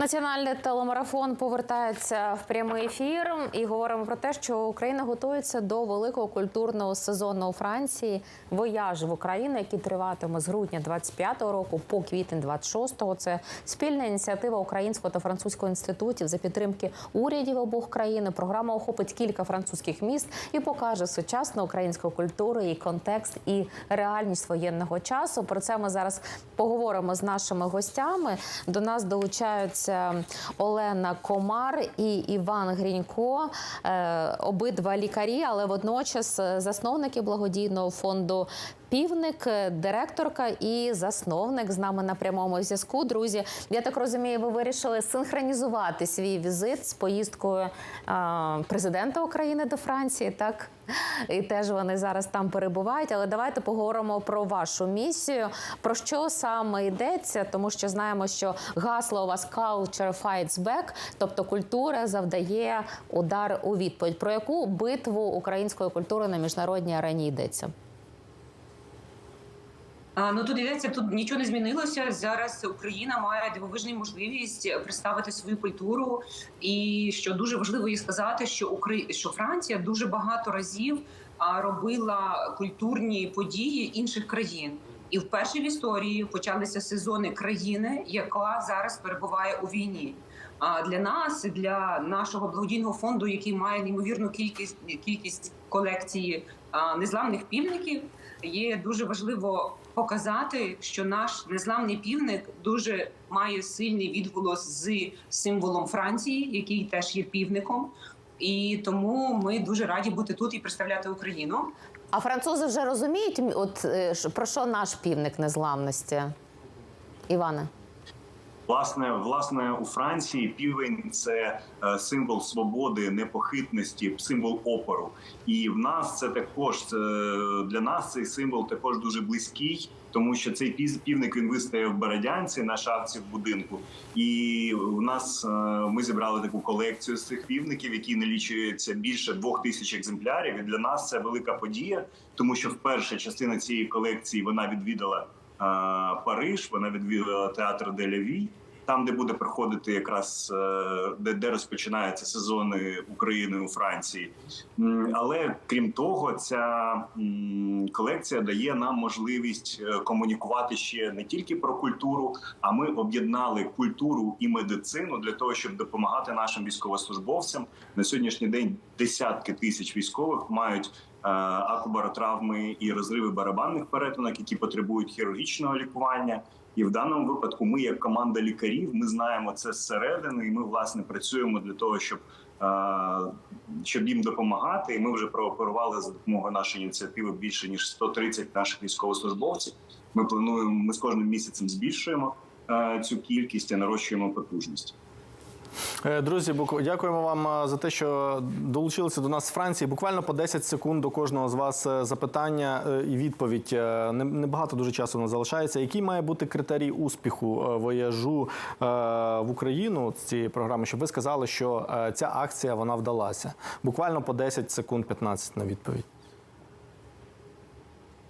Національний телемарафон повертається в прямий ефір і говоримо про те, що Україна готується до великого культурного сезону у Франції. Вояж в Україну, який триватиме з грудня 25-го року по квітень 26-го. Це спільна ініціатива українського та французького інститутів за підтримки урядів обох країн. Програма охопить кілька французьких міст і покаже сучасну українську культуру, її контекст і реальність воєнного часу. Про це ми зараз поговоримо з нашими гостями. До нас долучаються Олена Комар і Іван Грінько, е, обидва лікарі, але водночас е, засновники благодійного фонду. Півник, е, директорка і засновник з нами на прямому зв'язку. Друзі, я так розумію, ви вирішили синхронізувати свій візит з поїздкою президента України до Франції. Так і теж вони зараз там перебувають. Але давайте поговоримо про вашу місію. Про що саме йдеться, тому що знаємо, що гасло у вас «Culture fights back», тобто культура завдає удар у відповідь. Про яку битву української культури на міжнародній арені йдеться? Ну тут йдеться, тут нічого не змінилося. Зараз Україна має дивовижну можливість представити свою культуру, і що дуже важливо їй сказати, що Украї... що Франція дуже багато разів робила культурні події інших країн. І вперше в історії почалися сезони країни, яка зараз перебуває у війні. А для нас, для нашого благодійного фонду, який має неймовірну кількість кількість колекції незламних півників, є дуже важливо показати, що наш незламний півник дуже має сильний відголос з символом Франції, який теж є півником. І тому ми дуже раді бути тут і представляти Україну. А французи вже розуміють, от е, про що наш півник незламності? Іване? Власне, власне, у Франції півень це е, символ свободи, непохитності, символ опору. І в нас це також для нас цей символ також дуже близький, тому що цей півник він вистояв в Бородянці на шапці в будинку. І у нас е, ми зібрали таку колекцію з цих півників, які налічується більше двох тисяч екземплярів. І для нас це велика подія, тому що вперше частина цієї колекції вона відвідала. е, Париж, вона відвідала театр Деляві, там, де буде проходити якраз е, де, де розпочинаються сезони України у Франції. Але крім того, ця колекція дає нам можливість е, комунікувати ще не тільки про культуру, а ми об'єднали культуру і медицину для того, щоб допомагати нашим військовослужбовцям. На сьогоднішній день десятки тисяч військових мають акубаротравми і розриви барабанних перетинок, які потребують хірургічного лікування. І в даному випадку ми, як команда лікарів, ми знаємо це зсередини, і ми власне працюємо для того, щоб, е, щоб їм допомагати. І ми вже прооперували за допомогою нашої ініціативи більше ніж 130 наших військовослужбовців. Ми плануємо, ми з кожним місяцем збільшуємо е, цю кількість і нарощуємо потужність. Е, Друзі, дякуємо вам е, за те, що долучилися до нас з Франції. Буквально по 10 секунд до кожного з вас е, запитання і відповідь. Не- Небагато дуже часу нас залишається. Який має бути критерій успіху вояжу в Україну з цієї програми? Щоб ви сказали, що ця акція вона вдалася. Буквально по 10 секунд 15 на відповідь.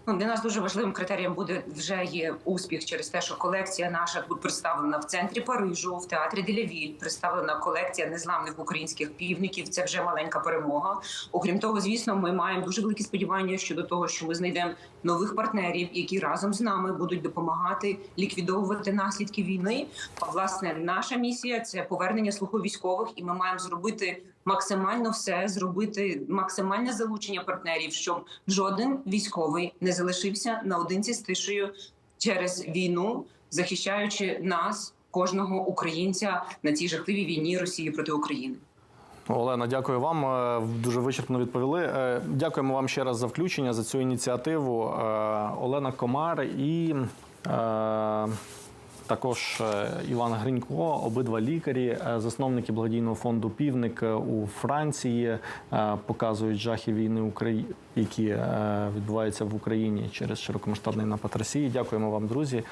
Ну, для нас дуже важливим критерієм буде вже є успіх через те, що колекція наша тут представлена в центрі Парижу, в театрі Делявіль. Представлена колекція незламних українських півників. Це вже маленька перемога. Окрім того, звісно, ми маємо дуже великі сподівання щодо того, що ми знайдемо нових партнерів, які разом з нами будуть допомагати ліквідовувати наслідки війни. А власне наша місія це повернення слуху військових, і ми маємо зробити максимально все, зробити максимальне залучення партнерів, щоб жоден військовий не залишився наодинці з тишею через війну, захищаючи нас, кожного українця на цій жахливій війні Росії проти України. Олена, дякую вам. Е, Дуже вичерпно відповіли. Е, Дякуємо вам ще раз за включення за цю ініціативу. Е, Олена Комар і. Також е, Іван Гринько, обидва лікарі, е, засновники благодійного фонду Півник е, у Франції показують жахи війни, України, які відбуваються в Україні через широкомасштабний напад Росії. Дякуємо вам, друзі.